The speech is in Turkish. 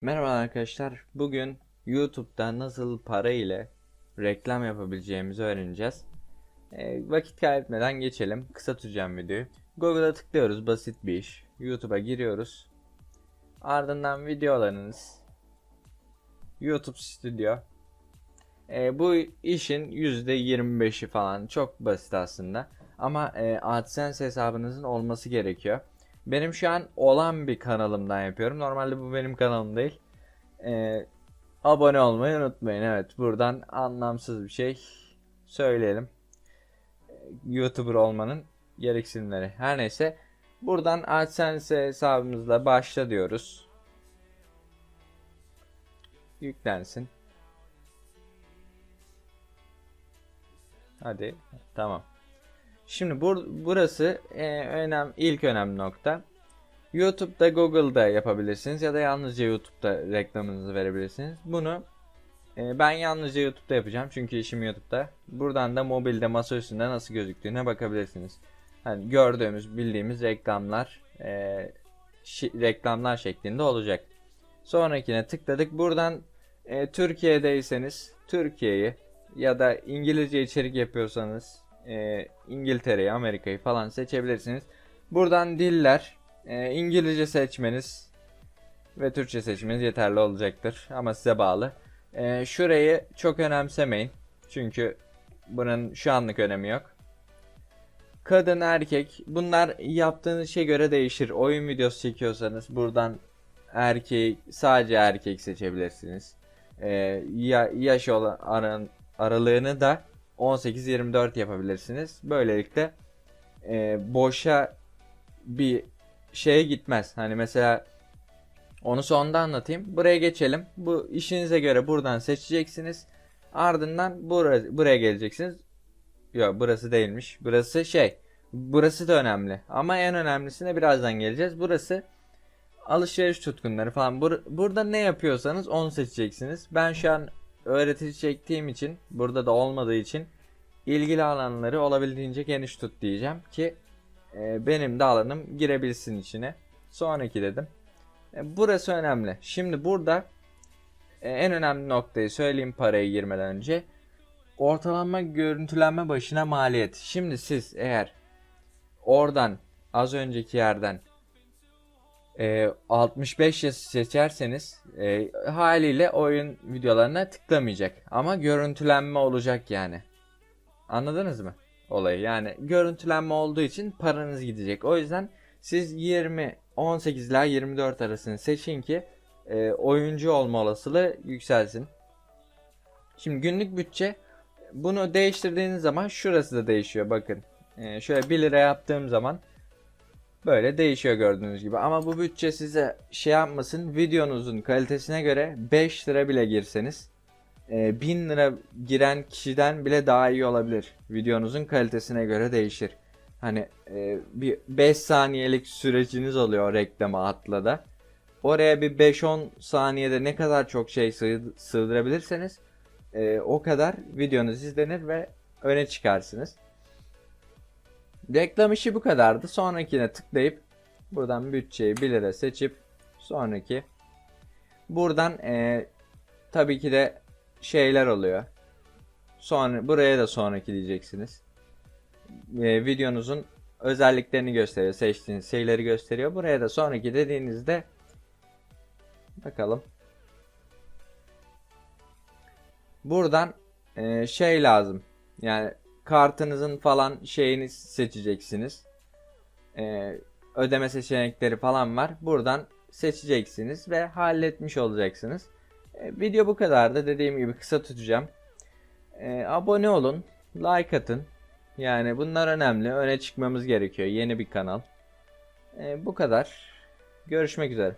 Merhaba arkadaşlar. Bugün YouTube'da nasıl para ile reklam yapabileceğimizi öğreneceğiz. Ee, vakit kaybetmeden geçelim. Kısa tutacağım videoyu. Google'a tıklıyoruz. Basit bir iş. YouTube'a giriyoruz. Ardından videolarınız. YouTube Studio. Ee, bu işin %25'i falan çok basit aslında. Ama e, AdSense hesabınızın olması gerekiyor. Benim şu an olan bir kanalımdan yapıyorum. Normalde bu benim kanalım değil. Ee, abone olmayı unutmayın. Evet buradan anlamsız bir şey söyleyelim. YouTuber olmanın gereksinimleri. Her neyse. Buradan AdSense hesabımızla başla diyoruz. Yüklensin. Hadi. Tamam. Şimdi bur burası e, önem ilk önemli nokta. YouTube'da, Google'da yapabilirsiniz ya da yalnızca YouTube'da reklamınızı verebilirsiniz. Bunu e, ben yalnızca YouTube'da yapacağım çünkü işim YouTube'da. Buradan da mobilde masa üstünde nasıl gözüktüğüne bakabilirsiniz. Hani gördüğümüz, bildiğimiz reklamlar e, reklamlar şeklinde olacak. Sonrakine tıkladık. Buradan e, Türkiye'deyseniz Türkiye'yi ya da İngilizce içerik yapıyorsanız e, İngiltere'yi, Amerika'yı falan seçebilirsiniz. Buradan diller, e, İngilizce seçmeniz ve Türkçe seçmeniz yeterli olacaktır. Ama size bağlı. E, şurayı çok önemsemeyin. Çünkü bunun şu anlık önemi yok. Kadın, erkek bunlar yaptığınız şeye göre değişir. Oyun videosu çekiyorsanız buradan erkek, sadece erkek seçebilirsiniz. E, ya, yaş olan aran, aralığını da 18-24 yapabilirsiniz. Böylelikle e, boşa bir şeye gitmez. Hani mesela onu sonda anlatayım. Buraya geçelim. Bu işinize göre buradan seçeceksiniz. Ardından buraya, buraya geleceksiniz. Yok burası değilmiş. Burası şey. Burası da önemli. Ama en önemlisine birazdan geleceğiz. Burası alışveriş tutkunları falan. Bur- burada ne yapıyorsanız onu seçeceksiniz. Ben şu an öğretici çektiğim için burada da olmadığı için ilgili alanları olabildiğince geniş tut diyeceğim ki e, benim de alanım girebilsin içine. Sonraki dedim. E, burası önemli. Şimdi burada e, en önemli noktayı söyleyeyim paraya girmeden önce. Ortalama görüntülenme başına maliyet. Şimdi siz eğer oradan az önceki yerden e, 65 yaş seçerseniz e, haliyle oyun videolarına tıklamayacak. Ama görüntülenme olacak yani. Anladınız mı olayı? Yani görüntülenme olduğu için paranız gidecek. O yüzden siz 20 18 ila 24 arasını seçin ki e, oyuncu olma olasılığı yükselsin. Şimdi günlük bütçe bunu değiştirdiğiniz zaman şurası da değişiyor bakın. E, şöyle 1 lira yaptığım zaman Böyle değişiyor gördüğünüz gibi. Ama bu bütçe size şey yapmasın. Videonuzun kalitesine göre 5 lira bile girseniz e, 1000 lira giren kişiden bile daha iyi olabilir. Videonuzun kalitesine göre değişir. Hani e, bir 5 saniyelik süreciniz oluyor reklama atla da. Oraya bir 5-10 saniyede ne kadar çok şey sığ- sığdırabilirseniz e, o kadar videonuz izlenir ve öne çıkarsınız. Reklam işi bu kadardı. Sonrakine tıklayıp buradan bütçeyi 1 lira seçip sonraki buradan e, tabii ki de şeyler oluyor. Sonra buraya da sonraki diyeceksiniz. E, videonuzun özelliklerini gösteriyor. Seçtiğiniz şeyleri gösteriyor. Buraya da sonraki dediğinizde bakalım. Buradan e, şey lazım. Yani kartınızın falan şeyini seçeceksiniz. Ee, ödeme seçenekleri falan var. Buradan seçeceksiniz ve halletmiş olacaksınız. Ee, video bu kadardı. Dediğim gibi kısa tutacağım. Ee, abone olun. Like atın. Yani bunlar önemli. Öne çıkmamız gerekiyor. Yeni bir kanal. Ee, bu kadar. Görüşmek üzere.